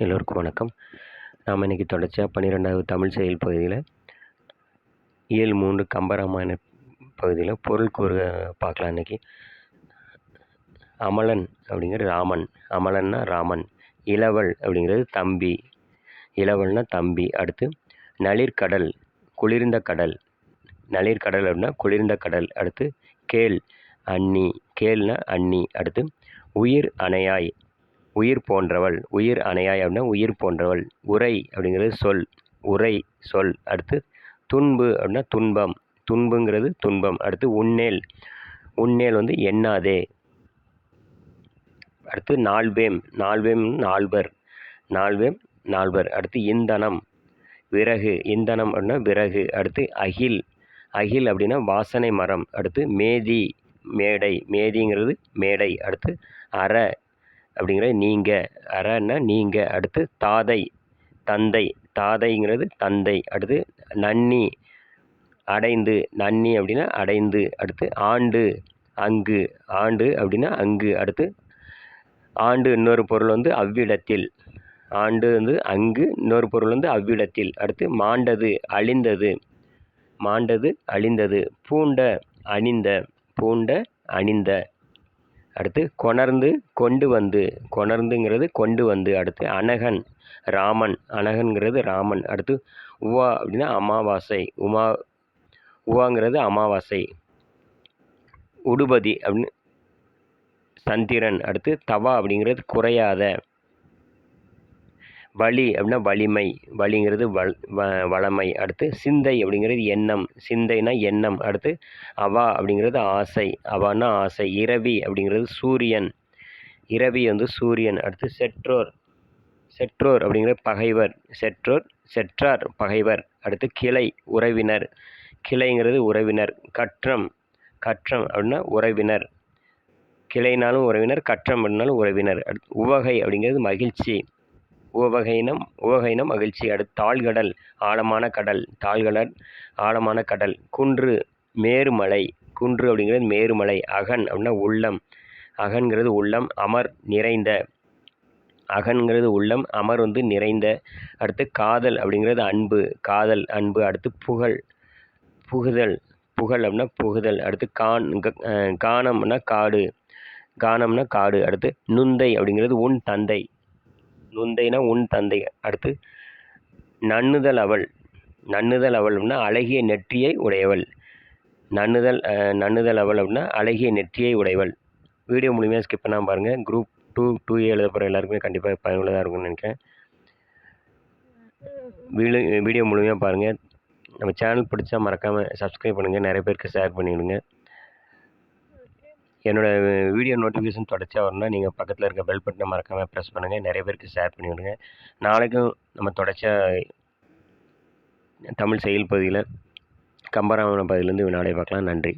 எல்லோருக்கும் வணக்கம். நாம் இன்றைக்கி தொடர்ச்சியாக பன்னிரெண்டாவது தமிழ் செயல் பகுதியில் இயல் மூன்று கம்பராமாயண பகுதியில் பொருள் கூறு பார்க்கலாம் இன்றைக்கி அமலன் அப்படிங்கிறது ராமன். அமலன்னா ராமன். இளவல் அப்படிங்கிறது தம்பி. இளவல்னா தம்பி. அடுத்து நளிர்கடல் குளிர்ந்த கடல். நளிர்கடல் அப்படின்னா குளிர்ந்த கடல். அடுத்து கேள் அண்ணி கேள்னா அண்ணி அடுத்து உயிர் அணையாய். உயிர் போன்றவள் உயிர் அணையாய் அப்படின்னா உயிர் போன்றவள் உரை அப்படிங்கிறது சொல் உரை சொல். அடுத்து துன்பு அப்படின்னா துன்பம் துன்புங்கிறது துன்பம். அடுத்து உன்னேல் உன்னேல் வந்து எண்ணாதே. அடுத்து நால்வேம் நால்வேம் நால்வர் நால்வேம் நால்வர். அடுத்து இந்தனம் விறகு இந்தனம் அப்படின்னா விறகு. அடுத்து அகில் அகில் அப்படின்னா வாசனை மரம். அடுத்து மேதி மேடை மேதிங்கிறது மேடை. அடுத்து அற அப்படிங்கிறது நீங்கள் அறன்னா நீங்கள் அடுத்து தாதை தந்தை. தாதைங்கிறது தந்தை. அடுத்து நன்னி அடைந்து நன்னி அப்படின்னா அடைந்து. அடுத்து ஆண்டு அங்கு. ஆண்டு அப்படின்னா அங்கு. அடுத்து ஆண்டு இன்னொரு பொருள் வந்து அவ்விடத்தில். ஆண்டு வந்து அங்கு இன்னொரு பொருள் வந்து அவ்விடத்தில். அடுத்து மாண்டது அழிந்தது. மாண்டது அழிந்தது. பூண்ட அணிந்த. பூண்ட அணிந்த. அடுத்து கொணர்ந்து கொண்டு வந்து கொணர்ந்துங்கிறது கொண்டு வந்து அடுத்து அனகன் ராமன் அனகன்கிறது ராமன் அடுத்து உவா அப்படின்னா அமாவாசை உமா உவாங்கிறது அமாவாசை. உடுபதி அப்படின்னு சந்திரன் அடுத்து தவா அப்படிங்கிறது குறையாத வலி அப்படின்னா வலிமை. வலிங்கிறது வல் வ வளமை. அடுத்து சிந்தை அப்படிங்கிறது எண்ணம். சிந்தைனா எண்ணம். அடுத்து அவா அப்படிங்கிறது ஆசை. அவான்னா ஆசை. இரவி அப்படிங்கிறது சூரியன். இரவி வந்து சூரியன். அடுத்து செற்றோர். செற்றோர் அப்படிங்கிறது பகைவர். செற்றோர் செற்றார் பகைவர். அடுத்து கிளை உறவினர். கிளைங்கிறது உறவினர். கற்றம். கற்றம் அப்படின்னா உறவினர். கிளைனாலும் உறவினர் கற்றம் அப்படின்னாலும் உறவினர். அடுத்து உவகை அப்படிங்கிறது மகிழ்ச்சி. உவகைனம் உவகைனம் மகிழ்ச்சி. அடுத்து தாழ்கடல் ஆழமான கடல் தாழ்கடல் ஆழமான கடல். குன்று மேருமலை. குன்று அப்படிங்கிறது மேருமலை. அகன் அப்படின்னா உள்ளம். அகன்கிறது உள்ளம் அமர் நிறைந்த. அகன்கிறது உள்ளம் அமர் வந்து நிறைந்த. அடுத்து காதல் அப்படிங்கிறது அன்பு. காதல் அன்பு. அடுத்து புகழ் புகுதல். புகழ் அப்படின்னா புகுதல். அடுத்து கான் கானம்னா காடு. கானம்னா காடு. அடுத்து நுந்தை அப்படிங்கிறது உன் தந்தை. நுந்தைனா உன் தந்தை. அடுத்து நன்னுதல் அவள். நன்னுதல் அவள் அப்படின்னா அழகிய நெற்றியை உடையவள். நன்னுதல் நன்னுதல் அவள் அப்படின்னா அழகிய நெற்றியை உடையவள். வீடியோ மூலியமாக ஸ்கிப் பண்ணாமல் பாருங்கள் குரூப் டூ டூ ஏ எழுத போகிற எல்லாருக்குமே கண்டிப்பாக பயனுள்ளதாக இருக்கும்னு நினைக்கிறேன். வீடியோ வீடியோ மூலியமாக பாருங்கள் நம்ம சேனல் பிடிச்சா மறக்காமல் சப்ஸ்கிரைப் பண்ணுங்கள் நிறைய பேருக்கு ஷேர் பண்ணிவிடுங்க என்னோடய வீடியோ நோட்டிஃபிகேஷன் தொடர்ச்சியாக வரணும்னா நீங்கள் பக்கத்தில் இருக்க பெல் பட்டனை மறக்காமல் ப்ரெஸ் பண்ணுங்கள் நிறைய பேருக்கு ஷேர் பண்ணி விடுங்க. நாளைக்கும் நம்ம தொடர்ச்சியாக தமிழ் செயல் பகுதியில் கம்பராமாயண பகுதியிலேருந்து வினாடி பார்க்கலாம். நன்றி.